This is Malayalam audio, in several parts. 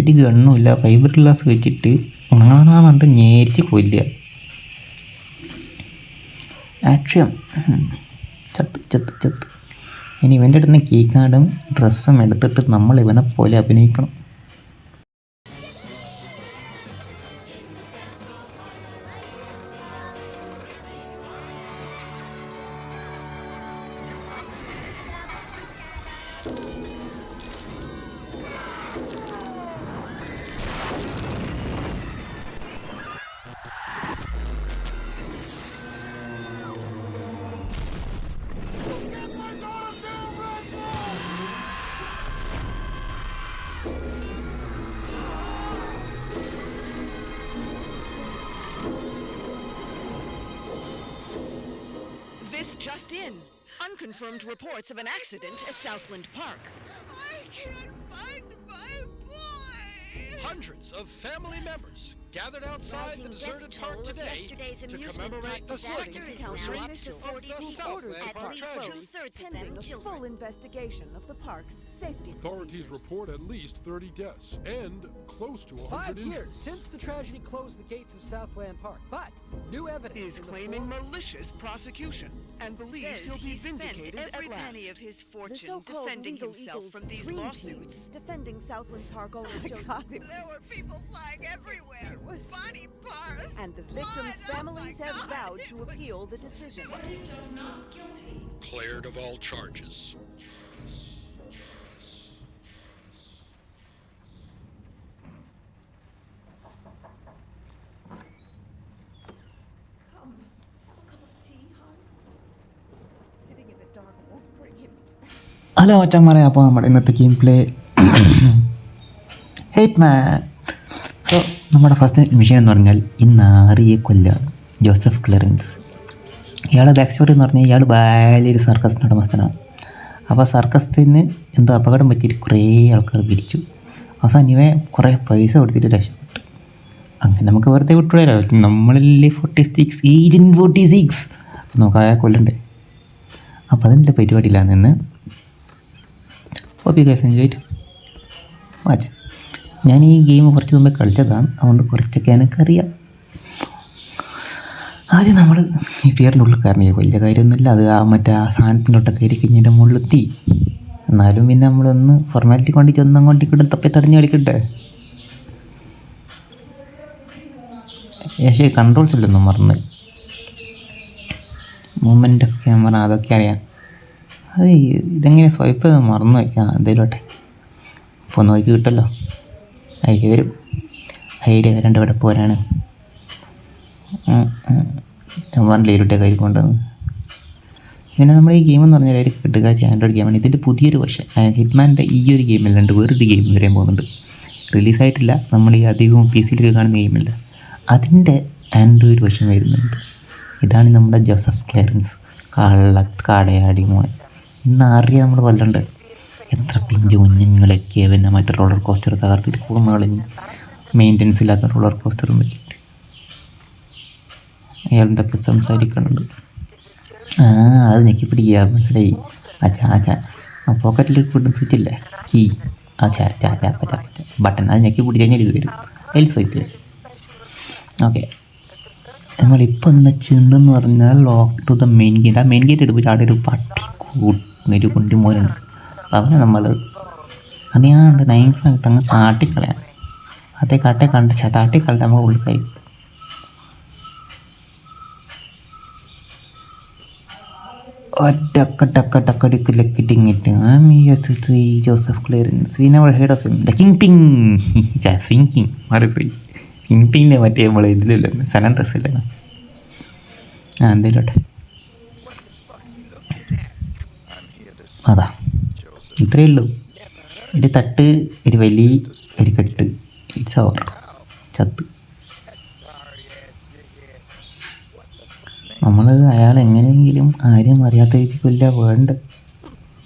ഒരു ഗണ്ണുമില്ല. ഫൈബർ ഗ്ലാസ് വെച്ചിട്ട് ഉണങ്ങാനാന്നുണ്ട് ഞേരിച്ച് കൊല്ലുക ആക്ഷൻ ചത്ത് ചത്ത് ചത്ത്. ഇനി ഇവന്റെ അടുത്ത് കീ കാർഡും ഡ്രസ്സും എടുത്തിട്ട് നമ്മൾ ഇവനെ പോലെ അഭിനയിക്കണം. Unconfirmed reports of an accident at Southland Park. I can't find my boy. Hundreds of family members gathered outside the deserted park today yesterday's to amusement commemorate the park second disaster is now anniversary of the Who Southland Park tragedy. two-thirds of Pending a full investigation of the park's safety Authorities procedures. report at least 30 deaths and close to 100 Five injuries. years since the tragedy closed the gates of Southland Park, but new evidence is claiming malicious prosecution and believes Says he'll be he spent vindicated every at last. penny of his The fortune so-called defending legal himself Eagles from these dream lawsuits. team defending Southland Park owner oh Joseph God, Lewis. there were people flying everywhere. It was- Body parts. And the victims' blood. Oh families my have God, vowed it to was- appeal the decision. Cleared of all charges. Hello മച്ചന്മാരെ അപ്പോൾ നമ്മുടെ ഇന്നത്തെ ഗെയിം പ്ലേ ഹേറ്റ് മാൻ സോ നമ്മുടെ ഫസ്റ്റ് മിഷൻ എന്ന് പറഞ്ഞാൽ ഇന്ന് ആറിയ കൊല്ലാണ് ജോസഫ് ക്ലറൻസ്. ഇയാളുടെ ബാക്ക് സ്റ്റോറി എന്ന് പറഞ്ഞാൽ ഇയാൾ വലിയൊരു സർക്കസ് നടമസ്ഥനാണ് അപ്പോൾ സർക്കസിൽ നിന്ന് എന്തോ അപകടം പറ്റിയിട്ട് കുറേ ആൾക്കാർ പിരിച്ചു അവസാനം ഇവ കുറേ പൈസ കൊടുത്തിട്ട് രക്ഷപ്പെട്ടു. അങ്ങനെ നമുക്ക് വെറുതെ വിട്ടുപോയാലോ നമ്മളല്ലേ forty six agent forty six അപ്പോൾ നമുക്ക് ആ കൊല്ലണ്ടേ? അപ്പോൾ അതിന്റെ പരിപാടിയിലാണ് നിന്ന് hope you guys enjoy watch ഞാൻ ഈ ഗെയിം കുറച്ച് മുമ്പേ കളിച്ചതാണ്. അതുകൊണ്ട് കുറച്ചൊക്കെ എനിക്കറിയാം. ആദ്യം നമ്മൾ ഈ പേരിന്റെ ഉള്ളിൽ കയറി വലിയ കാര്യമൊന്നുമില്ല. അത് ആ മറ്റേ ആ സാധനത്തിനോട്ടൊക്കെ കയറി കഴിഞ്ഞതിന്റെ മുകളിലെത്തി. എന്നാലും പിന്നെ നമ്മളൊന്ന് ഫോർമാലിറ്റി കൊണ്ട് ചെന്ന് അങ്ങോട്ട് ഇവിടെ തപ്പി തടഞ്ഞ് കളിക്കട്ടെ. പക്ഷേ കൺട്രോൾസ് ഇല്ലെന്നും മറന്ന്. മൂമെന്റ് ഓഫ് ക്യാമറ അതൊക്കെ അറിയാം. അത് ഇതെങ്ങനെ സ്വൈപ്പ് ചെയ്ത് മറന്നു വയ്ക്കാം? എന്തായാലും ആട്ടെ അപ്പോൾ ഒന്ന് വഴിക്ക് കിട്ടുമല്ലോ ഐഡിയ വരും. ഐഡിയ വരേണ്ട ഇവിടെ പോരാണ്. ഞാൻ പറഞ്ഞില്ല ഇരുട്ടെ കയ്യിൽ കൊണ്ടുവന്ന്. പിന്നെ നമ്മൾ ഈ ഗെയിം എന്ന് പറഞ്ഞാൽ ഒരു കിട്ടുകാച്ച ആൻഡ്രോയിഡ് ഗെയിമാണ്. ഇതിന്റെ പുതിയൊരു വശ ഹിറ്റ്മാന്റെ ഈ ഒരു ഗെയിമല്ല രണ്ട് വേറൊരു ഗെയിം വരാൻ പോകുന്നുണ്ട്. റിലീസായിട്ടില്ല. നമ്മൾ ഈ അധികവും പി സിയിലൊക്കെ കാണുന്ന ഗെയിമില്ല. അതിന്റെ ആൻഡ്രോയിഡ് വശം വരുന്നുണ്ട്. ഇതാണ് നമ്മുടെ ജോസഫ് ക്ലിയറൻസ് കള്ള കാടയാടി മോൻ. ഇന്ന് അറിയാം നമ്മൾ കൊല്ലണ്ട് എത്ര പിഞ്ച് കുഞ്ഞുങ്ങളൊക്കെ പിന്നെ മറ്റേ റോളർ കോസ്റ്റർ തകർത്തിട്ട് പോകുന്ന കളഞ്ഞ് മെയിന്റനൻസ് ഇല്ലാത്ത റോളർ കോസ്റ്ററും വെച്ചിട്ട്. അയാൾ എന്തൊക്കെ സംസാരിക്കുന്നുണ്ട് ആ അത് ഞെക്കിപ്പിടിക്കുക മനസ്സിലായി. അച്ഛാ അച്ഛാ പോക്കറ്റിൽ കിട്ടുന്ന സ്വിച്ച് ഇല്ലേ? കീ. അച്ഛാ അച്ഛാ അച്ഛാ പറ്റാ ചാപ്പ ബട്ടൺ അത് ഞെക്കി പിടിച്ച് കഴിഞ്ഞാൽ ഇത് വരും. അതിൽ സ്വൈപ്പ് ഓക്കെ നമ്മളിപ്പോൾ എന്താ ചെന്നെന്ന് പറഞ്ഞാൽ lock to the main gate ആ മെയിൻ ഗേറ്റ് എടുപ്പ് ചാടി ഒരു പട്ടി കൂട്ടൊരു കുണ്ടി മോനുണ്ട് അപ്പം അവനെ നമ്മൾ അറിയാണ്ട് നൈസായിട്ട് അങ്ങ് താട്ടിക്കളയാം. അതേ കാട്ടെ കണ്ട ചാ താട്ടിക്കളഞ്ഞ നമ്മൾ ഉള്ളിൽ കഴിയും ഒറ്റക്ക ടക്ക ടക്ക ലക്കിട്ടിങ്ങിട്ട് me Joseph clearance we head off him kingpin. Singh king. മാറിപ്പോയി. കിങ് പിങ്ങിനെ മറ്റേ നമ്മളെ ഇതിലല്ലോ സനൻ ഡ്രസ്സില്ല ആ എന്തേലോട്ടെ അതാ. ഇത്രയേ ഉള്ളൂ. ഒരു തട്ട് ഒരു വലിയ ഒരു കെട്ട്. ഇറ്റ്സ് അവർ ചത്ത്. നമ്മൾ അയാൾ എങ്ങനെയെങ്കിലും ആരും അറിയാത്ത രീതിക്കില്ല വേണ്ട.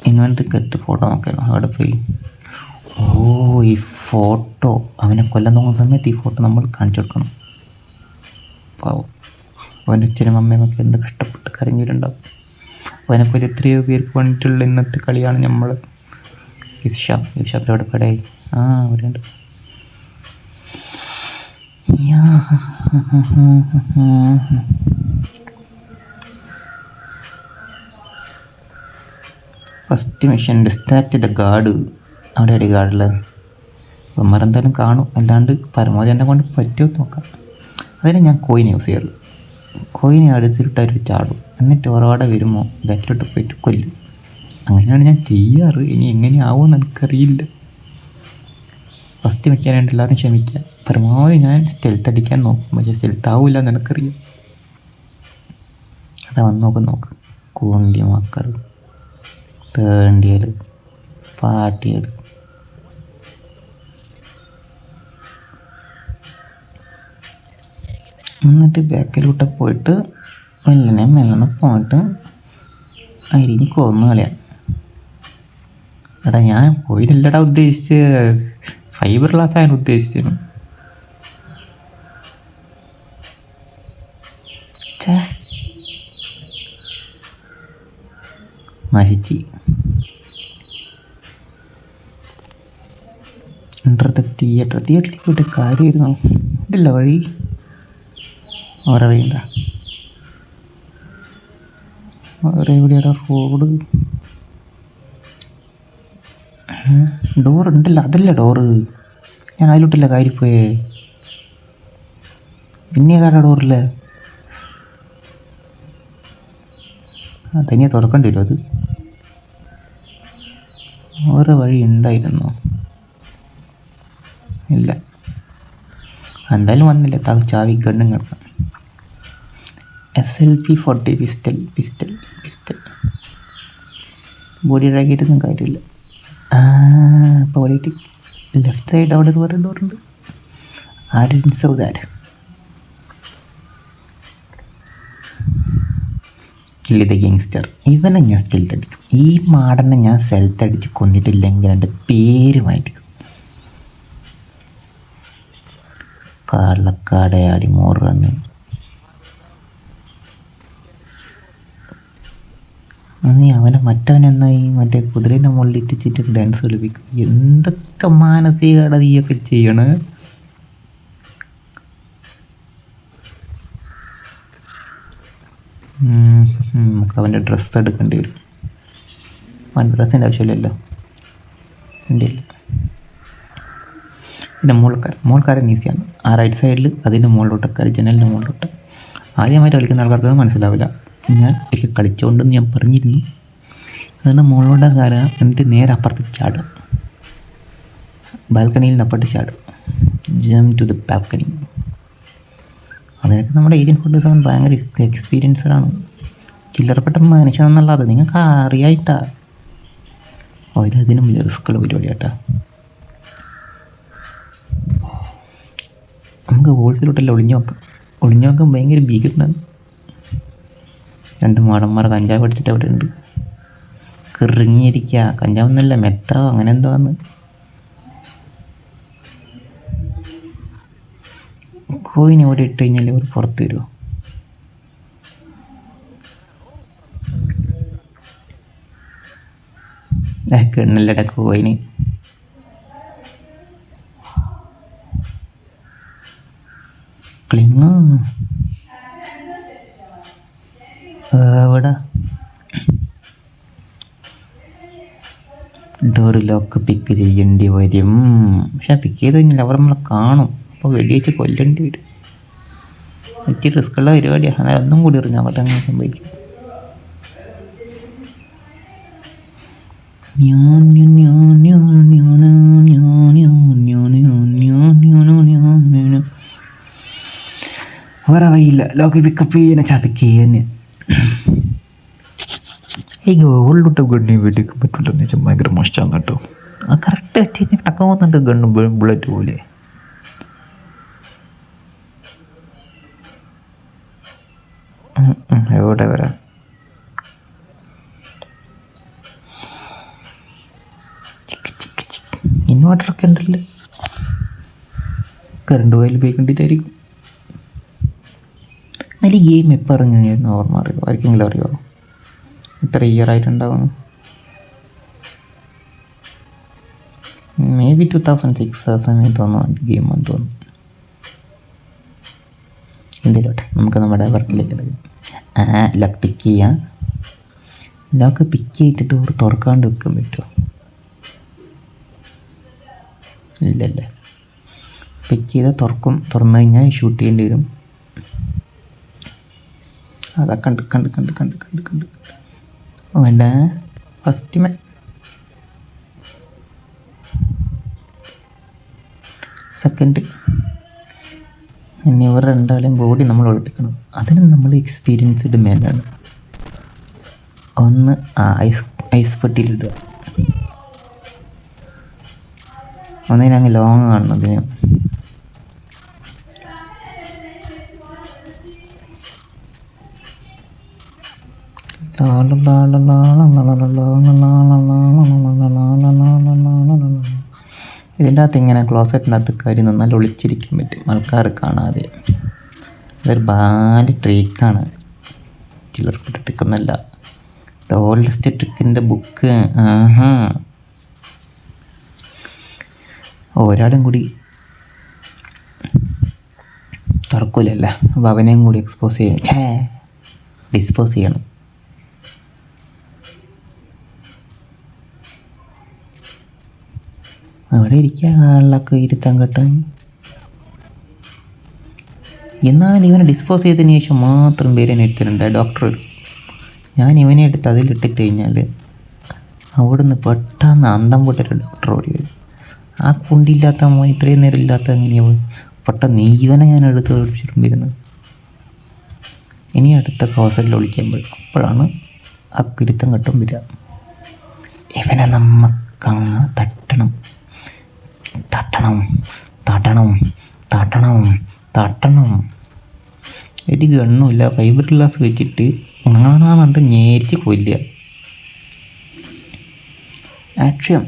ഇൻവെന്ററി കെട്ട് ഫോട്ടോ നോക്കാം അവിടെ പോയി. ഓ ഈ ഫോട്ടോ. അവനെ കൊല്ലം തോന്നുന്ന സമയത്ത് ഈ ഫോട്ടോ നമ്മൾ കാണിച്ചു കൊടുക്കണം. പാവം. അവന്റെ അച്ഛനും അമ്മയുമൊക്കെ എന്ത് കഷ്ടപ്പെട്ട് കരഞ്ഞിട്ടുണ്ടാവും. അവനെപ്പോലെ എത്രയോ പേർക്ക് വേണ്ടിയിട്ടുള്ള ഇന്നത്തെ കളിയാണ് നമ്മൾ ഇഷാ ഇഷാപ്പിൽ അവിടെ പടയായി ആ അവിടെ ഉണ്ട് first mission distract the guard. അവിടെ ഗാർഡിൽ ഇവന്മാർ എന്തായാലും കാണും. അല്ലാണ്ട് പരമാവധി എന്നെ കൊണ്ട് പറ്റുമോ നോക്കാം. അതിന് ഞാൻ കോയിൻ യൂസ് ചെയ്യാറ് കോയിൻ അടുത്തിട്ട് അവർ ചാടും. എന്നിട്ട് ഒറവാടെ വരുമ്പോൾ ബാക്കിലോട്ട് പോയിട്ട് കൊല്ലും. അങ്ങനെയാണ് ഞാൻ ചെയ്യാറ്. ഇനി എങ്ങനെയാവുമെന്ന് എനിക്കറിയില്ല. ഫസ്റ്റ് വെക്കാനായിട്ട് എല്ലാവരും ക്ഷമിക്കുക പരമാവധി ഞാൻ സ്റ്റെൽത്ത് അടിക്കാൻ നോക്കും. പക്ഷേ സ്റ്റെൽത്ത് ആവില്ല എന്ന് എനിക്കറിയാം. അതാ വന്ന് നോക്ക് നോക്ക്. കൂണ്ടി മക്കൾ തേണ്ടിയൽ പാട്ടിയൽ എന്നിട്ട് ബാക്കിലോട്ട് പോയിട്ട് മെല്ലനെ മെല്ലനെ പോയിട്ട് അരിഞ്ഞ് കൊന്നു കളയാം. എടാ ഞാൻ പോയില്ലടാ ഉദ്ദേശിച്ച്. ഫൈബർ ഗ്ലാസ് ആണ് ഉദ്ദേശിച്ചിരുന്നു. നശിച്ച്. ഇൻട്രത്തെ തിയേറ്റർ തിയേറ്ററിലേക്ക് പോയിട്ട് കാര്യമായിരുന്നു. ഇതില്ല വഴി. വഴിയുണ്ട വേറെ റോഡ് ഡോർ ഉണ്ടല്ല അതല്ല ഡോറ് ഞാൻ അതിലോട്ടല്ല കാര്യപ്പോയേ പിന്നെ കാരണം ഡോറില്ല തനിയെ തുറക്കേണ്ടി വരും അത്. വേറെ വഴി ഉണ്ടായിരുന്നോ? ഇല്ല. എന്തായാലും വന്നില്ല ചാവി ഗണ്ണും കിടക്കാം S L P forty pistol pistol pistol body ഡ്രാഗിയിട്ടൊന്നും കാര്യമില്ല. ഇപ്പോൾ ഓടിയിട്ട് ലെഫ്റ്റ് സൈഡ് അവിടെ ഒരു വേറെ ഡോറുണ്ട് ആരും so that kill the gangster ഇവനെ ഞാൻ സ്കെൽത്ത് അടിക്കും. ഈ മാടനെ ഞാൻ സെൽത്ത് അടിച്ച് കൊന്നിട്ടില്ലെങ്കിൽ എന്റെ പേര് മാറ്റിക്കും. കാളക്കാടയാടി മോറാണ് നീ അവനെ മറ്റവൻ എന്നായി മറ്റേ കുതിരേന്റെ മുകളിൽ എത്തിച്ചിട്ട് ഡാൻസ് കളിപ്പിക്കും. എന്തൊക്കെ മാനസികത നീയൊക്കെ ചെയ്യണേ? നമുക്ക് അവന്റെ ഡ്രസ്സ് എടുക്കേണ്ടി വരും. അവൻ ഡ്രസ്സിന്റെ ആവശ്യമില്ലല്ലോ. ഇല്ല. പിന്നെ മോൾക്കാരൻ മോൾക്കാരൻ ഈസിയാണ്. ആ റൈറ്റ് സൈഡിൽ അതിന്റെ മുകളിലോട്ടൊക്കെ ജനലിന്റെ മുകളിലോട്ട്. ആദ്യമായിട്ട് കളിക്കുന്ന ആൾക്കാർക്ക് മനസ്സിലാവില്ല. ഞാൻ ഒക്കെ കളിച്ചുകൊണ്ടെന്ന് ഞാൻ പറഞ്ഞിരുന്നു. അതുകൊണ്ട് മോളോടെ കാര എന്നിട്ട് നേരെ അപ്പുറത്ത് ചാട്. ബാൽക്കണിയിൽ നിന്ന് അപ്പുറത്ത് ചാടും. ജം ടു ദ ബാൽക്കണി അതിനൊക്കെ നമ്മുടെ ഏരിയൻ ഫുഡ് സെവൻ ഭയങ്കര എക്സ്പീരിയൻസറാണ് ചില്ലറപ്പെട്ട മനുഷ്യനെന്നുള്ളത് നിങ്ങൾക്ക് അറിയായിട്ടാ. ഓ ഇത് അതിനും വലിയ റിസ്ക്കുള്ള പരിപാടിയാട്ടാ. നമുക്ക് ഹോൾസെയിലോട്ടല്ല ഒളിഞ്ഞു നോക്കാം. ഒളിഞ്ഞു നോക്കാൻ ഭയങ്കര ഭീകരനാണ്. രണ്ട് മാടന്മാർ കഞ്ചാവ് അടിച്ചിട്ട് അവിടെ ഉണ്ട് കിറങ്ങിയിരിക്കുക ഒന്നല്ല മെത്താവോ അങ്ങനെ എന്തോ ആണ് കോയിൻ ഇവിടെ ഇട്ട് കഴിഞ്ഞാൽ ഇവർ പുറത്ത് വരുമോ കിണ്ണല്ലട കോയിന്. ക്ലിങ് അവിടെ ഡോർ ലോക്ക് പിക്ക് ചെയ്യേണ്ടി വരും പക്ഷെ പിക്ക് ചെയ്ത് കഴിഞ്ഞാൽ അവർ നമ്മളെ കാണും അപ്പോൾ വെടിയേച്ച് കൊല്ലേണ്ടി വരും ഇച്ചിരി റിസ്ക്കുള്ള പരിപാടിയാണ് അതായത് ഒന്നും കൂടി എറിഞ്ഞാൽ അവരുടെ അങ്ങനെ സംഭവിക്കും വേറെ വഴിയില്ല ലോക്ക് പിക്കപ്പ് ചെയ്യാൻ ചാ പിക്ക് ചെയ്യാൻ ഈ ഗോളിലോട്ട് ഗണ്ണി വെടിക്കാൻ പറ്റില്ലെന്ന് വെച്ചാൽ ഭയങ്കര മോശമാണ് കേട്ടോ. ആ കറക്റ്റ് അറ്റേക്ക് ടക്കാവുന്നുണ്ട് ഗണ്ണ് ബുള്ളറ്റ് പോലെ. എവിടെ വരാം? ഇൻവേർട്ടറൊക്കെ ഉണ്ടല്ലോ? കറണ്ട് പോയാൽ ഉപയോഗിക്കേണ്ടിട്ടായിരിക്കും. എന്നാലും ഈ ഗെയിം എപ്പോൾ ഇറങ്ങുകയായിരുന്നു ഓർമ്മ അറിയോ? ആർക്കെങ്കിലും അറിയോ? എത്ര ഇയർ ആയിട്ടുണ്ടാവുന്നു. May be two thousand six ആ സമയത്ത് തോന്നുന്നു ഗെയിം വന്ന് തോന്നുന്നു. എന്തേലോട്ടെ നമുക്ക് നമ്മുടെ വർക്കിലേക്ക് എടുക്കാം ലക്ക് പിക്ക് ചെയ്യാം. ലോക്ക് പിക്ക് ചെയ്തിട്ട് ഡോർ തുറക്കാണ്ട് വെക്കാൻ പറ്റുമോ? ഇല്ലല്ല. പിക്ക് ചെയ്താൽ തുറക്കും തുറന്നു കഴിഞ്ഞാൽ ഷൂട്ട് ചെയ്യേണ്ടി വരും. അതാ കണ്ട് കണ്ട് കണ്ട് കണ്ട് കണ്ട് കണ്ട്. വേണ്ട? First may. സെക്കൻഡ് ഇനി ഇവർ രണ്ടാളെയും ബോഡി നമ്മൾ ഒളിപ്പിക്കണം. അതിന് നമ്മൾ എക്സ്പീരിയൻസ്ഡ് മേനാണ് ഒന്ന് ആ ഐസ് ഐസ് പെട്ടിയിലിടുക ഒന്നിനങ്ങ് ലോങ് കാണുന്നതിന് ഇതിന്റെ അകത്ത് ഇങ്ങനെ ക്ലോസറ്റിനകത്ത് കയറി നിന്നാൽ ഒളിച്ചിരിക്കാൻ പറ്റും ആൾക്കാർ കാണാതെ അതൊരു ബാൽ ട്രീക്കാണ് ചിലർക്ക് ട്രിക്കൊന്നല്ല ദ ഓൾഡസ്റ്റ് ട്രിക്കിന്റെ ബുക്ക് ആഹാ ഒരാളും കൂടി തുറക്കൂലല്ല അപ്പോൾ അവനെയും കൂടി എക്സ്പോസ് ചെയ്യും ഛേ ഡിസ്പോസ് ചെയ്യണം അവിടെ ഇരിക്കുക ആളിലൊക്കെ ഇരുത്താൻ കെട്ടാൻ. എന്നാൽ ഇവനെ ഡിസ്പോസ് ചെയ്തതിന് ശേഷം മാത്രം പേര് എടുത്തിട്ടുണ്ട് ഡോക്ടർ ഞാൻ ഇവനെ എടുത്ത് അതിലിട്ടിട്ട് കഴിഞ്ഞാൽ അവിടുന്ന് പെട്ടെന്ന് അന്തം പൊട്ടൊരു ഡോക്ടർ ഓടി വരും. ആ കുണ്ടില്ലാത്ത മോൻ ഇത്രയും നേരം ഇല്ലാത്ത എങ്ങനെയാവും പെട്ടെന്ന് ഇവനെ ഞാൻ എടുത്ത് ഒളിച്ചിട്ടും വരുന്നത് ഇനി അടുത്ത ഒളിക്കാൻ പറ്റും അപ്പോഴാണ് ആ കുരുത്തം കെട്ടും വരിക. ഇവനെ നമുക്കങ്ങ് തട്ടണം തട്ടണം തട്ടണം തട്ടണം തട്ടണം. ഒരു ഗണ്ണുമില്ല. ഫൈബർ ഗ്ലാസ് വെച്ചിട്ട് ഉണങ്ങാനാന്നുണ്ട് ഞേരിച്ച് കൊല്ലുക. അക്ഷയം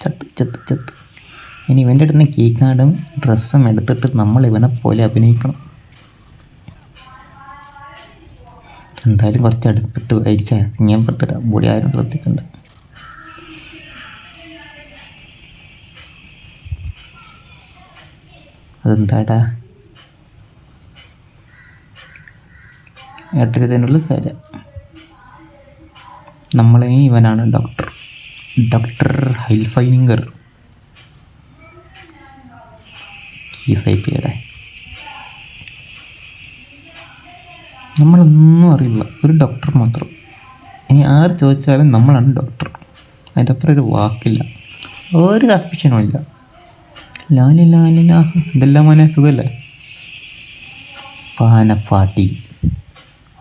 ചത്ത് ചത്ത് ചത്ത്. ഇനി ഇവന്റെ അടുത്ത് നിന്ന് കീ കാർഡും ഡ്രസ്സും എടുത്തിട്ട് നമ്മൾ ഇവനെ പോലെ അഭിനയിക്കണം. എന്തായാലും കുറച്ച് അടുപ്പത്ത് അരിച്ചാൽ ഞാൻ പുറത്തിട്ട ബോഡി ആരും ശ്രദ്ധിക്കണ്ട. അതെന്താടാ? ഏട്ടരുതേനുള്ള കാര്യം. നമ്മളെ ഇവനാണ് ഡോക്ടർ ഡോക്ടർ ഹൈൽഫൈനിങ്കർ കീസ് ഐ പിയുടെ നമ്മളൊന്നും അറിയില്ല. ഒരു ഡോക്ടർ മാത്രം. ഇനി ആര് ചോദിച്ചാലും നമ്മളാണ് ഡോക്ടർ അതിന്റെ അപ്പുറം ഒരു വാക്കില്ല. ഒരു സസ്പിഷനും ഇല്ല. ഇതെല്ലാം മോനെ സുഖമല്ലേ പാനപ്പാട്ടി.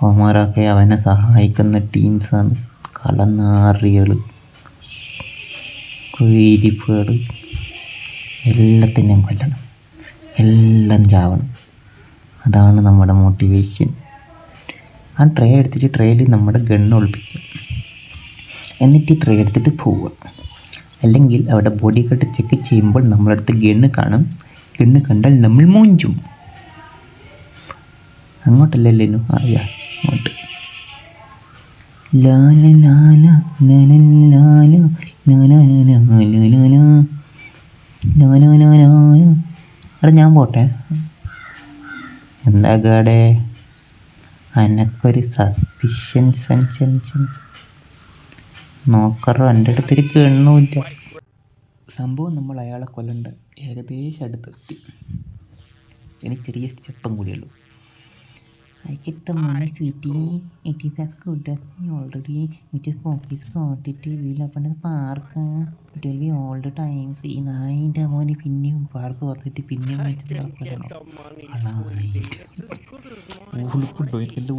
ഒമാറൊക്കെ അവനെ സഹായിക്കുന്ന ടീംസാണ് കളനാറികൾ കുയിരിപ്പുകൾ എല്ലാത്തിനെയും കൊല്ലണം. എല്ലാം ചാവണം. അതാണ് നമ്മുടെ മോട്ടിവേഷൻ ആ ട്രേ എടുത്തിട്ട് ട്രേയിൽ നമ്മുടെ ഗണ്ണ് ഒളിപ്പിക്കും. എന്നിട്ട് ട്രേ എടുത്തിട്ട് പോവുക. അല്ലെങ്കിൽ അവിടെ ബോഡി കട്ട് ചെക്ക് ചെയ്യുമ്പോൾ നമ്മളടുത്ത് ഗണ്ണ് കാണും ഗണ്ണ് കണ്ടാൽ നമ്മൾ മൂഞ്ചും അങ്ങോട്ടല്ലേ ആ യാ അങ്ങോട്ട് അവിടെ ഞാൻ പോട്ടെ എന്താ ഗാഡേ അനക്കൊരു സസ്പിഷൻ സെൻഷൻ നോക്കറോ എന്റെ അടുത്തൊരു കണ്ണുമില്ല സംഭവം നമ്മൾ അയാളെ കൊല്ലണ്ട. ഏകദേശം അടുത്തെത്തി. എനിക്ക് ചെറിയ സ്റ്റെപ്പും കൂടിയുള്ളൂ I പിന്നെയും പാർക്ക് പിന്നെയും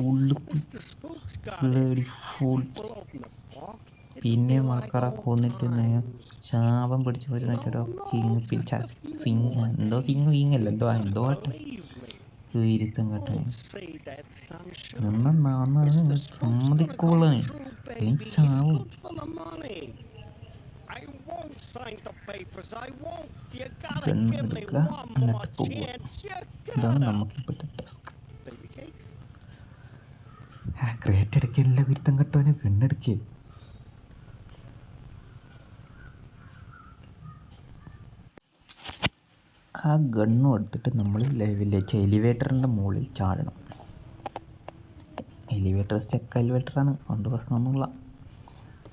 ഉള്ളിപ്പ് ഫുൾ പിന്നെ മക്കളെ കൊന്നിട്ട് ശാപം പിടിച്ച് വരുന്നിട്ടോ കിങ് പിടിച്ച സ്വിങ് എന്തോ സിങ് കിങ് എന്തോ എന്തോ ആട്ടെ. ഇരുത്തം കേട്ടോ. നിന്ന സമ്മതിക്കോളെ. നീ ചാവും. ഗണ്ണെടുക്കുക എന്നിട്ട് ടാസ്ക് ആ ഗണ്ണും എടുത്തിട്ട് നമ്മൾ വില്ലേജ് എലിവേറ്ററിന്റെ മുകളിൽ ചാടണം. എലിവേറ്റർ ചെക്ക് എലിവേറ്ററാണ് അതുകൊണ്ട് പ്രശ്നമൊന്നുമില്ല.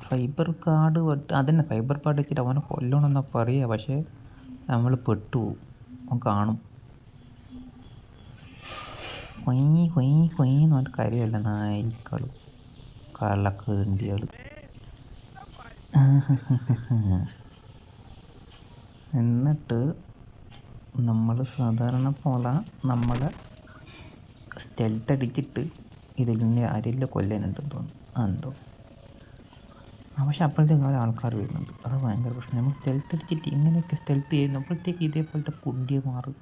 ഫൈബർ കാർഡ് വെട്ട് അതന്നെ ഫൈബർ കാർഡ് വെച്ചിട്ട് അവനെ കൊല്ലണമെന്നാ പറയുക പക്ഷേ നമ്മൾ പെട്ടുപോകും അവൻ കാണും. കൊയ് കൊയ് കൊയ് എന്ന് പറഞ്ഞിട്ട് കാര്യമല്ല. നായിക്കളും കള്ളക്കേണ്ടികൾ എന്നിട്ട് നമ്മൾ സാധാരണ പോലെ നമ്മൾ സ്റ്റെൽത്ത് അടിച്ചിട്ട് ഇതിൽ നിന്ന് ആരെല്ലാം കൊല്ലാനുണ്ടെന്ന് തോന്നുന്നു. ആ എന്തോ ആ പക്ഷെ അപ്പോഴത്തേക്ക് ഓരോ ആൾക്കാർ വരുന്നുണ്ട്. അത് ഭയങ്കര പ്രശ്നം. നമ്മൾ സ്റ്റെൽത്ത് അടിച്ചിട്ട് ഇങ്ങനെയൊക്കെ സ്റ്റെൽത്ത് ചെയ്യുന്നപ്പോഴത്തേക്ക് ഇതേപോലത്തെ കുണ്ടിയമാർ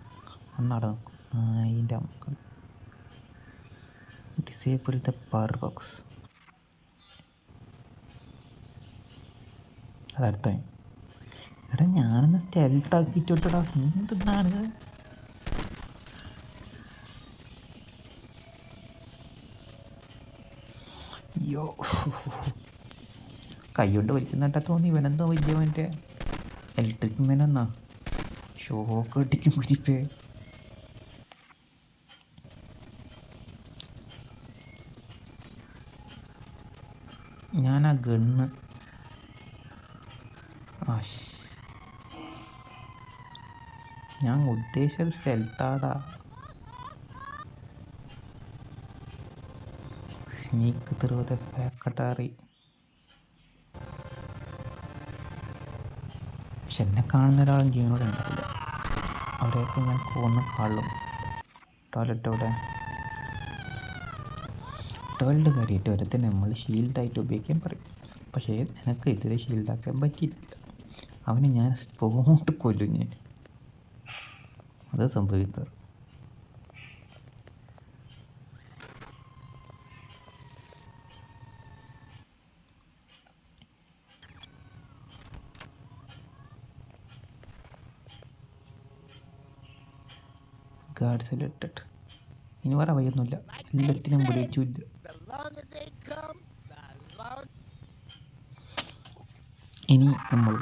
ഒന്നവിടെ നോക്കും. അതിന്റെ മക്കൾ ഡിസേബിൾ പവർ ബോക്സ് അതടുത്ത എടാ ഞാനൊന്ന് സ്റ്റെൽത്ത് ആക്കിയിട്ടോട്ടാ എന്താണ് അയ്യോ. കൈ കൊണ്ട് വലിക്കുന്നിട്ടാ തോന്നി. ഇവനെന്തോ വലിയ മറ്റേ ഇലക്ട്രിക് മെനെന്നാ ഷോക്ക് അടിക്കും കുരിപ്പേ. ഞാൻ ആ ഗണ്ണ് ഞാൻ ഉദ്ദേശിച്ചത് സ്ഥലത്താടാ. നീക്ക് തിരുവത ഫാക്കട്ടാറി പക്ഷെ എന്നെ കാണുന്ന ഒരാളും ജീവനോടെ ഉണ്ടാവില്ല. അവിടെയൊക്കെ ഞാൻ കൊന്ന് കാളും ടോയ്ലറ്റ് അവിടെ. ടോയ്ലറ്റ് കയറിയിട്ട് ഒരുത്തൻ നമ്മൾ ഷീൽഡായിട്ട് ഉപയോഗിക്കാൻ പറയും. പക്ഷേ എനിക്ക് ഇതിൽ ഷീൽഡാക്കാൻ പറ്റിയിട്ടില്ല. അവനെ ഞാൻ സ്പോട്ട് കൊല്ലും ഞാൻ. അത് സംഭവിക്കാറ്. ഗാർഡ് സെലക്റ്റഡ് ഇനി വേറെ വയ്യൊന്നുമില്ല എല്ലാത്തിനും വിളിച്ചില്ല ഇനി നമ്മൾ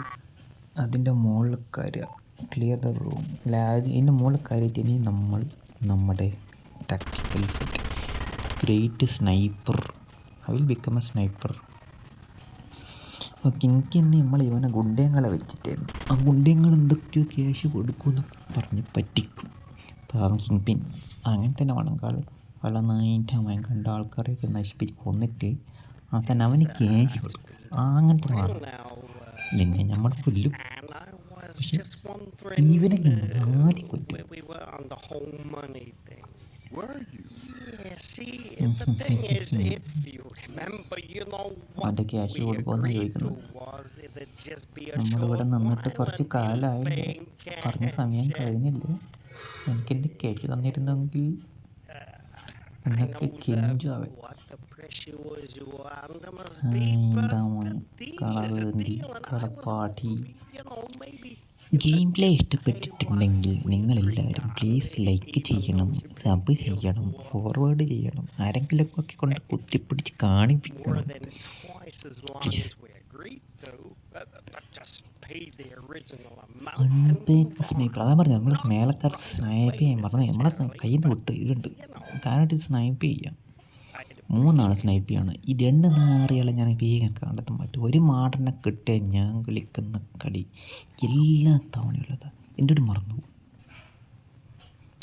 അതിന്റെ മുകളിൽ കയറുക. ക്ലിയർ ദ റൂം ഇതിന്റെ മുകളിൽ കയറിയിട്ട് ഇനി നമ്മൾ നമ്മുടെ tactical great sniper I will become a sniper okay എനിക്ക് തന്നെ നമ്മൾ ഇവനെ ഗുണ്ടയങ്ങളെ വെച്ചിട്ടായിരുന്നു ആ ഗുണ്ടയങ്ങൾ എന്തൊക്കെയോ ക്യാഷ് കൊടുക്കുമെന്ന് പറഞ്ഞ് പറ്റിക്കും. പാവം കിങ് പിൻ അങ്ങനെ തന്നെ വേണം കാൾ കള്ളനായിട്ട് അവൻ കണ്ട ആൾക്കാരെയൊക്കെ നശിപ്പിച്ച് കൊന്നിട്ട് ആ തന്നെ അവന് ക്യാഷ് കൊടുക്കും. ആ അങ്ങനത്തെ വേണം നിന്നെ നമ്മൾ കൊല്ലും പക്ഷെ ഇവനെ നമ്മൾ ആദ്യം കൊല്ലും we were on the whole money thing. Were you? Yeah, see, the thing is, if you remember, you know what അവന്റെ ക്യാഷ് കൊടുക്കുമെന്ന് agreed to ചോദിക്കുന്നത് was it'd just be a നമ്മളിവിടെ short നിന്നിട്ട് കുറച്ച് while കാലമായില്ലേ പറഞ്ഞ സമയം cash. കഴിഞ്ഞില്ലേ എനിക്കെന്റെ ക്യാഷ് തന്നിരുന്നെങ്കിൽ I എന്നൊക്കെ know കെഞ്ചു that അവൻ what the pressure was you were under must be, എന്താ but മോനെ the deal is a deal, and I was കളപ്പാട്ടി hoping, you know, maybe game play ഇഷ്ടപ്പെട്ടിട്ടുണ്ടെങ്കിൽ നിങ്ങളെല്ലാവരും പ്ലീസ് ലൈക്ക് ചെയ്യണം സബ് ചെയ്യണം ഫോർവേഡ് ചെയ്യണം ആരെങ്കിലും ഒക്കെ കൊണ്ട് കുത്തിപ്പിടിച്ച് കാണിപ്പിക്കണം. സ്നൈപ്പർ അതാ പറഞ്ഞു നമ്മൾ മേലക്കാർ സ്നൈപ്പ് ചെയ്യാൻ പറഞ്ഞു നമ്മളെ കയ്യിൽ നിന്ന് വിട്ട് ഇതുണ്ട് കാരണം സ്നൈപ്പ് ചെയ്യാം. മൂന്നാൾ സ്നൈപ്പ് ഈ രണ്ട് നാറികളെ ഞാൻ വേഗം കണ്ടെത്താൻ പറ്റും. ഒരു മാടനെ കിട്ടിയ ഞാൻ കളിക്കുന്ന കളി എല്ലാ തവണയുള്ളതാ. എന്റെ ഒരു മറന്നു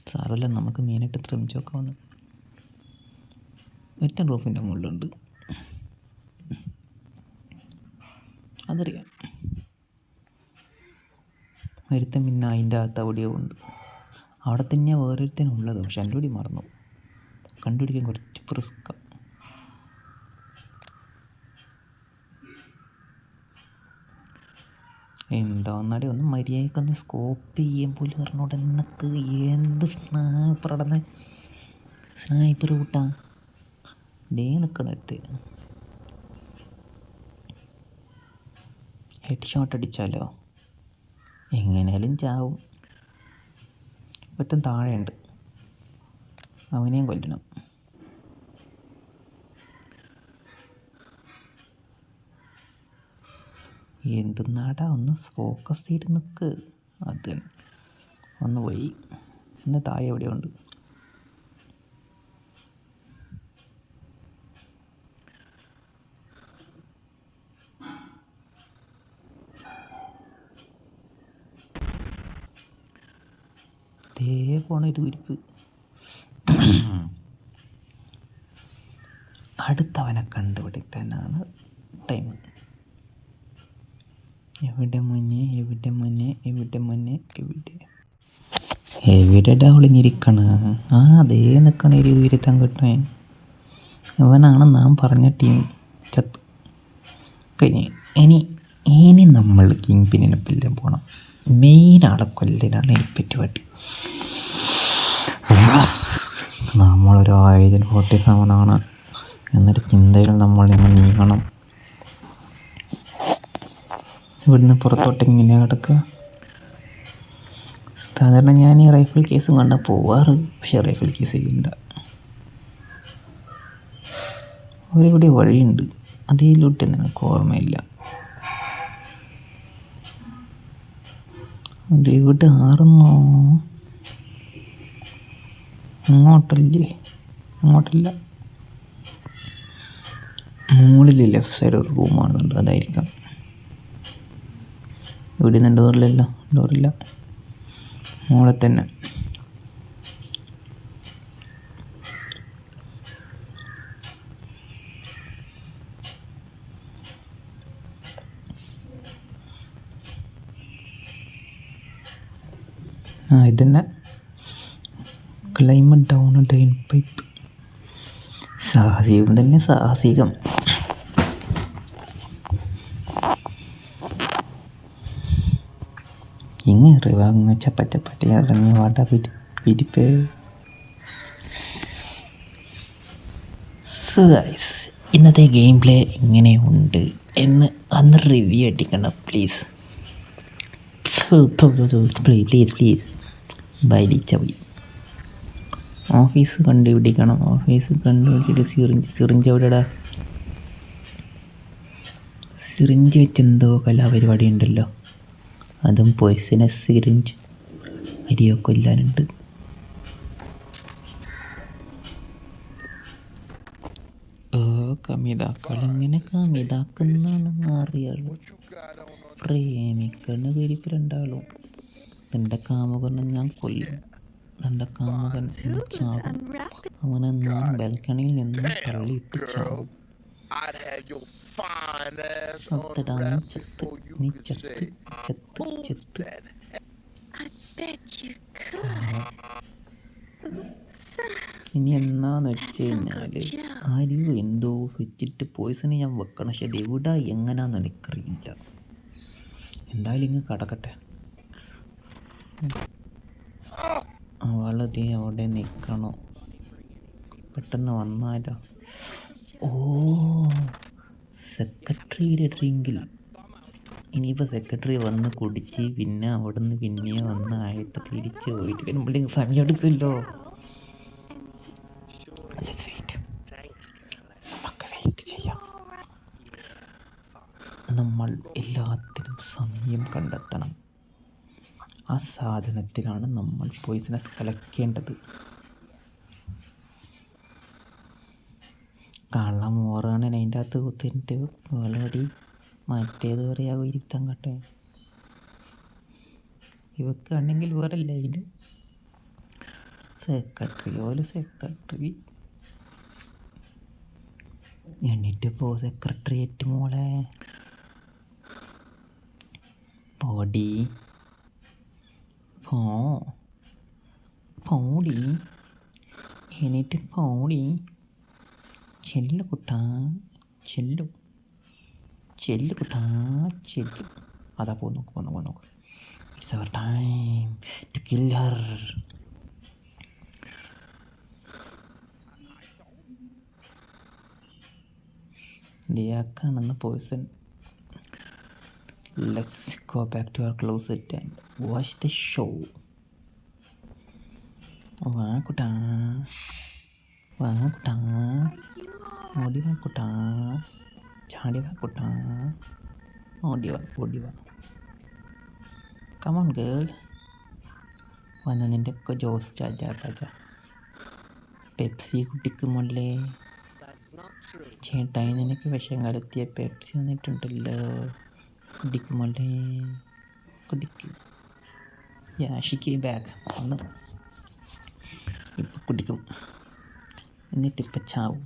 സാറല്ല നമുക്ക് മെയിനായിട്ട് ശ്രമിച്ചൊക്കെ വന്ന്. ഒറ്റ റൂഫിന്റെ മുകളിലുണ്ട്. അതറിയാം. ഒരുത്തൻ പിന്നെ അതിന്റെ അകത്ത് അവിടെയോ ഉണ്ട്. അവിടെ തന്നെയാണ് വേറൊരുത്തനുള്ളത് പക്ഷെ എന്റെ കൂടി മറന്നു കണ്ടുപിടിക്കാൻ കുറച്ച് റിസ്ക്ക. എന്താ ഒന്നാടി ഒന്ന് മര്യാദക്കൊന്ന് സ്കോപ്പ് ചെയ്യാൻ പോലും പറഞ്ഞോട് നിനക്ക് എന്ത് സ്നാപ്പർ അടന്ന് സ്നായിപ്പർ കൂട്ടാ. ദേ നിൽക്കണ അടുത്ത്. ഹെഡ് ഷോട്ട് അടിച്ചാലോ? എങ്ങനെയാലും ചാവും. ഒറ്റം താഴെയുണ്ട്. അവനെയും കൊല്ലണം. എന്തെന്നാടാ ഒന്ന് ഫോക്കസ് ചെയ്ത് നിൽക്ക് അത് ഒന്ന് പോയി. ഒന്ന് താഴെ എവിടെയുണ്ട് ദേ പോണ ഒരു കുരിപ്പ്. അടുത്തവനെ കണ്ടുപിടിക്കാനാണ് ടൈം എവിടെ മുന്നേ എവിടെ മുന്നേ എവിടെ മുന്നേ എവിടെ? എവിടെ ഒളിഞ്ഞിരിക്കണ ആ അതേ നിൽക്കണ ഒരു ഉയരത്താൻ കിട്ടേ അവനാണ് നാം പറഞ്ഞ ടീം ചത്ത്. കഴിഞ്ഞ് ഇനി ഇനി നമ്മൾ കിങ് പിന്നിനെ പില്ലാൻ പോകണം മെയിൻ ആളെ കൊല്ലനാണ് എനിക്ക് പറ്റി നമ്മളൊരു ആയിരം ഫോർട്ടി സെവൻ ആണ് എന്നൊരു ചിന്തയിൽ നമ്മൾ ഞങ്ങൾ നീങ്ങണം. ഇവിടുന്ന് പുറത്തോട്ട് ഇങ്ങനെ കിടക്കുക. സാധാരണ ഞാൻ ഈ റൈഫിൾ കേസും കണ്ട പോവാറ്. പക്ഷേ റൈഫിൾ കേസ് ചെയ്യണ്ട ഒരിവിടെ വഴിയുണ്ട്. അതിലൂട്ട് എനിക്ക് ഓർമ്മയില്ല. അത് ഇവിടെ ആറുന്നോ അങ്ങോട്ടല്ലേ? അങ്ങോട്ടല്ല. മുകളിൽ ലെഫ്റ്റ് സൈഡ് ഒരു റൂമാണെന്നുണ്ട്. അതായിരിക്കാം. ഇവിടെ നിന്ന് ഡോറിലല്ലോ ഡോറില്ല മോളെ തന്നെ ആ ഇതന്നെ. ക്ലൈമറ്റ് ഡൗൺ ഡ്രെയിൻ പൈപ്പ് സാഹസികം തന്നെ സാഹസികം. ഇങ്ങ് ഇറങ്ങ ചപ്പ ചപ്പറ്റ ഇറങ്ങി വാട്ട പിരിപ്പ് സോ ഗൈസ് ഇന്നത്തെ ഗെയിം പ്ലേ എങ്ങനെയുണ്ട് എന്ന് അന്ന് റിവ്യൂ അടിക്കണം പ്ലീസ് പ്ലീസ് പ്ലീസ് പ്ലീസ് ബൈലിച്ച പോയി ഓഫീസ് കണ്ടുപിടിക്കണം ഓഫീസ് കണ്ടുപിടിച്ചിട്ട് സിറിഞ്ച് സിറിഞ്ച് എവിടെടാ? സിറിഞ്ച് വെച്ച് എന്തോ കലാപരിപാടി ഉണ്ടല്ലോ. അതും പോയ്സനസ് സിറിഞ്ച് അരിയോ കൊല്ലാനുണ്ട്. കമിതാക്കൾ എങ്ങനെ കമിതാക്കുന്നാണെന്ന് അറിയാളൂ പ്രേമിക്കണ വിരിപ്പ് രണ്ടാളും. നിന്റെ കാമുകനെ ഞാൻ കൊല്ലും. നിന്റെ കാമുകൻ ചാവും അവനെ ഞാൻ ബാൽക്കണിയിൽ നിന്ന് തള്ളിയിട്ട് ചാവും I'd have your fine ass ചത്തടാ നീ ചത്ത് I bet you could. ഇനി എന്നാന്ന് വെച്ച് കഴിഞ്ഞാൽ ആരും എന്തോ വെച്ചിട്ട് പോയിസണ് ഞാൻ വെക്കണം പക്ഷെ അത് എവിടെ എങ്ങനാന്ന് എനിക്കറിയില്ല. എന്തായാലും ഇങ്ങ് കടക്കട്ടെ. അവളതേ അവിടെ നിൽക്കണോ പെട്ടെന്ന് വന്നാലോ? ഓ സെക്രട്ടറിയുടെ ഡ്രിങ്കിൽ ഇനിയിപ്പോൾ സെക്രട്ടറി വന്ന് കുടിച്ച് പിന്നെ അവിടെ നിന്ന് പിന്നെ വന്ന് ആയിട്ട് തിരിച്ച് പോയിട്ട് വരുമ്പോഴേക്കും സമയം എടുക്കുമല്ലോ. നമ്മൾ എല്ലാത്തിനും സമയം കണ്ടെത്തണം. ആ സാധനത്തിലാണ് നമ്മൾ പോയിസണസ് കലക്കേണ്ടത്. കള്ളം മോറാണ് അതിന്റെ അകത്ത് കുത്തിട്ട് വേളടി മറ്റേത് പറയാ ഇരുത്താൻ കട്ടെ. ഇവക്കാണെങ്കിൽ വേറെ ലൈന് സെക്രട്ടറി ഓൽ സെക്രട്ടറി എണ്ണിട്ട് പോ സെക്രട്ടറിയേറ്റ് മോളെ. പോടി. പോ. പോടി. എണീറ്റ് പോടി. ചെല്ലു കുട്ടാ ചെല്ലു. ചെല്ലു കുട്ടാ ചെല്ലു. അതാ പോ നോക്ക് പോ നോക്ക് it's our time to kill her ലിയാക്കാണെന്ന് person let's go back to our closet and watch the show വാ കുട്ടാ. വാ കുട്ടാ. ഓടി വാ കുട്ടാ. ചാടി വാ കുട്ടാ. ഓടി വാ ഓടി വാ കമോൺ ഗേൾ വന്ന നിന്റെ ഒക്കെ ജോസ് ചാച്ചാ ചാച്ചാ. പെപ്സി കുട്ടിക്കുമല്ലേ. ചേട്ടായി നിനക്ക് വിഷം കലത്തിയ പെപ്സി വന്നിട്ടുണ്ടല്ലോ. കുടിക്കുമല്ലേ കുടിക്കും യാഷിക്ക് ബാഗ് ഒന്ന് ഇപ്പം കുടിക്കും എന്നിട്ടിപ്പം ചാവും.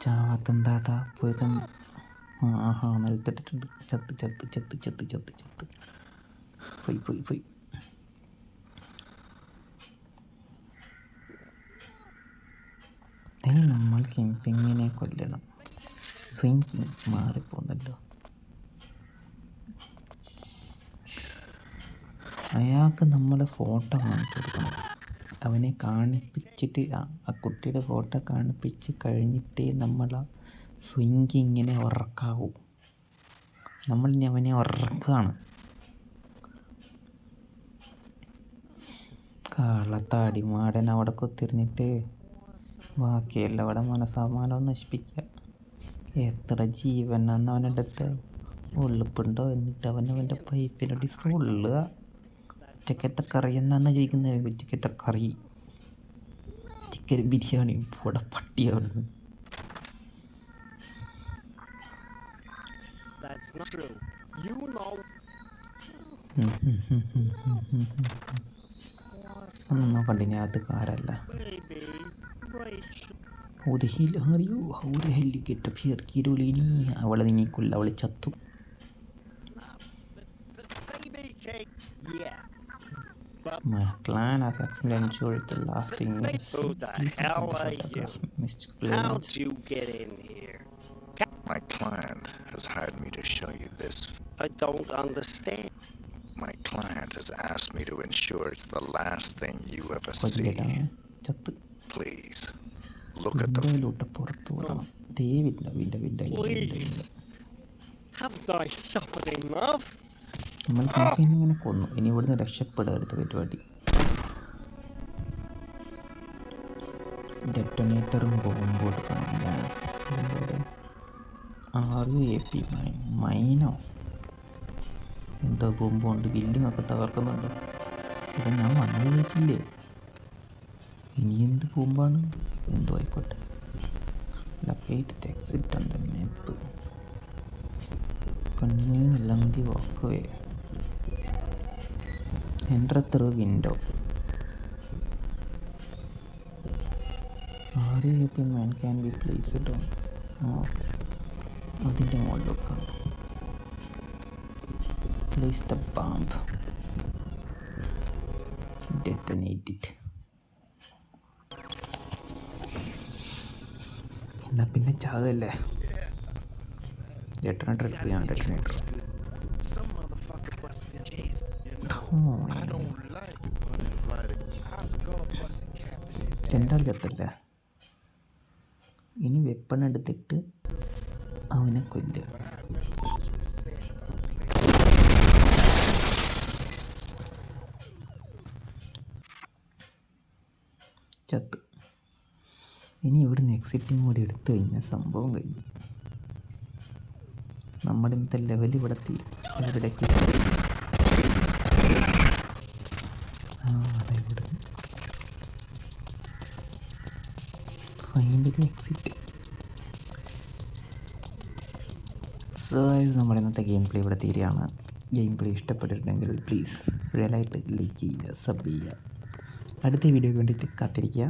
ചാവാത്തെന്താടാ? പോയത് ആഹാ നിലത്തിട്ടിട്ടുണ്ട്. ചത്ത് ചത്ത് ചത്ത് ചത്ത് ചത്ത് ചത്ത്. പോയി പോയി പോയി. ഇനി നമ്മൾ കിംപിങ്ങിനെ കൊല്ലണം. സ്വിങ് കിങ് മാറിപ്പോന്നല്ലോ. അയാൾക്ക് നമ്മളെ ഫോട്ടോ കാണിച്ചു കൊടുക്കണം. അവനെ കാണിപ്പിച്ചിട്ട് ആ കുട്ടിയുടെ ഫോട്ടോ കാണിപ്പിച്ച് കഴിഞ്ഞിട്ടേ നമ്മൾ ആ സ്വിങ് ഇങ്ങനെ ഉറക്കാവൂ. നമ്മൾ അവനെ ഉറക്കുകയാണ് കാളത്താടിമാടൻ അവിടെ കുത്തിരിഞ്ഞിട്ട് ബാക്കിയല്ല അവിടെ മനസ്സമാനം നശിപ്പിക്കുക. എത്ര ജീവനാന്ന് അവനെടുത്ത് ഉള്ളിപ്പുണ്ടോ എന്നിട്ട് അവൻ അവന്റെ സുള്ളുക. ഉച്ചക്കത്തെ കറി എന്നാന്ന് ചോദിക്കുന്നത് ഉച്ചക്കത്തെ കറി ചിക്കൻ ബിരിയാണി ഇവിടെ പട്ടി അവിടുന്ന് That's not true. You know. ഒന്നും നോക്കണ്ടിനി അത് കാരല്ല hell are you? How the hell you get up Kirulini? അവളെ നീങ്ങിക്കൊല്ല അവൾ ചത്തു My client has accidentally ensured the last thing is Who the hell are you? How'd you get in here? My client has hired me to show you this. I don't understand. My client has asked me to ensure it's the last thing you ever see. Please, look at the... Please, haven't I suffered enough? നമ്മൾ ഇങ്ങനെ കൊന്നു. ഇനി ഇവിടുന്ന് രക്ഷപ്പെടുക അടുത്ത പരിപാടി. ഡെറ്റണേറ്ററും ബോംബോട്ട് ആർ എ പി മൈനോ എന്തോ ബോംബുണ്ട് ഒക്കെ തകർക്കുന്നുണ്ട്. ഇവിടെ ഞാൻ വന്നത് ചോദിച്ചില്ലേ ഇനി എന്ത് ബോംബാണ് എന്തോ ആയിക്കോട്ടെ. ലൊക്കേറ്റ് എക്സിറ്റ് ഉണ്ട് map continue along walk walkway. Enter through window RAP man can be placed on ആ അതിന്റെ മുകളിലൊക്കെ place the bomb detonate it എന്നാ പിന്നെ ചാകല്ലേ ഡെറ്റനേറ്റർ എടുത്ത് ഞാൻ ഡെറ്റനേറ്റർ രണ്ടാൾ ചത്തല്ല ഇനി വെപ്പൺ എടുത്തിട്ട് അവനെ കൊല്ല. ചത്ത്. ഇനി ഇവിടുന്ന് എക്സിറ്റും കൂടി എടുത്തു കഴിഞ്ഞാൽ സംഭവം കഴിഞ്ഞു. നമ്മുടെ ഇന്നത്തെ ലെവൽ ഇവിടെ തീരും. എവിടേക്ക് ഫൈനലി എക്സിറ്റ് സോ നമ്മുടെ ഇന്നത്തെ ഗെയിം പ്ലേ ഇവിടെ തീരെയാണ് ഗെയിം പ്ലേ ഇഷ്ടപ്പെട്ടിട്ടുണ്ടെങ്കിൽ പ്ലീസ് റിയലായിട്ട് ലൈക്ക് ചെയ്യുക സബ് ചെയ്യുക. അടുത്ത വീഡിയോയ്ക്ക് വേണ്ടിയിട്ട് കാത്തിരിക്കുക.